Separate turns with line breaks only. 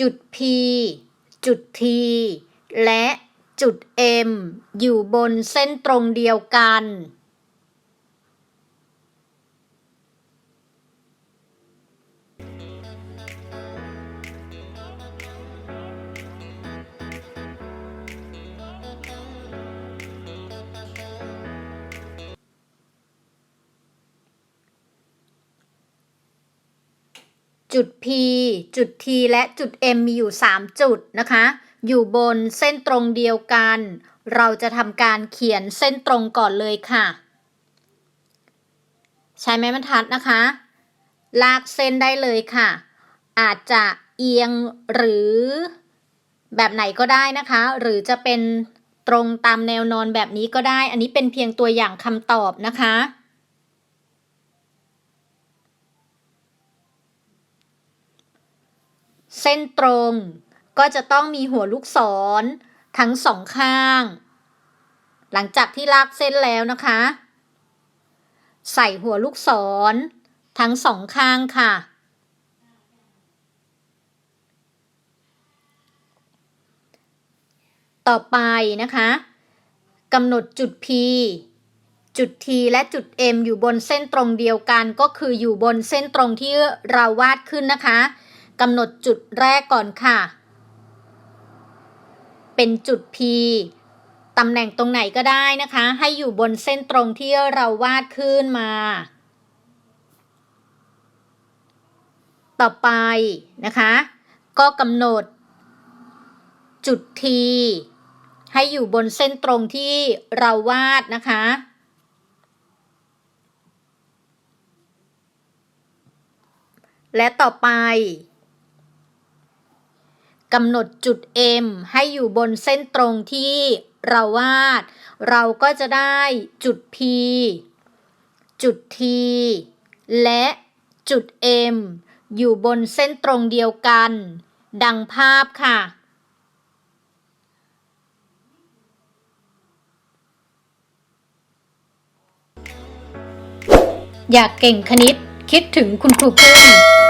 จุด P จุด T และจุด M อยู่บนเส้นตรงเดียวกัน จุด P จุด T และจุด M มีอยู่ 3 จุดนะคะ อยู่บนเส้นตรงเดียวกัน เราจะทำการเขียนเส้นตรงก่อนเลยค่ะ ใช้ไม้บรรทัดนะคะ ลากเส้นได้เลยค่ะ อาจจะเอียงหรือแบบไหนก็ได้นะคะ หรือจะเป็นตรงตามแนวนอนแบบนี้ก็ได้ อันนี้เป็นเพียงตัวอย่างคำตอบนะคะ เส้นตรง ก็จะต้องมีหัวลูกศร ทั้งสองข้าง หลังจากที่ลากเส้นแล้วนะคะ ใส่หัวลูกศร ทั้งสองข้างค่ะ ต่อไปนะคะกำหนดจุด P จุด T และจุด M อยู่บนเส้นตรงเดียวกันก็คืออยู่บนเส้นตรงที่เราวาดขึ้นนะคะ กำหนดจุดแรกก่อนค่ะ เป็นจุด P ตำแหน่งตรงไหนก็ได้นะคะ ให้อยู่บนเส้นตรงที่เราวาดขึ้นมา ต่อไปนะคะ ก็กำหนด จุด T ให้อยู่บนเส้นตรงที่เราวาดนะคะ และต่อไป กำหนดจุด M ให้อยู่บนเส้นตรงที่เราวาด เราก็จะได้จุด P จุด T และจุด M อยู่บนเส้นตรงเดียวกัน ดังภาพค่ะ อยากเก่งคณิตคิดถึงคุณครูพึ่ง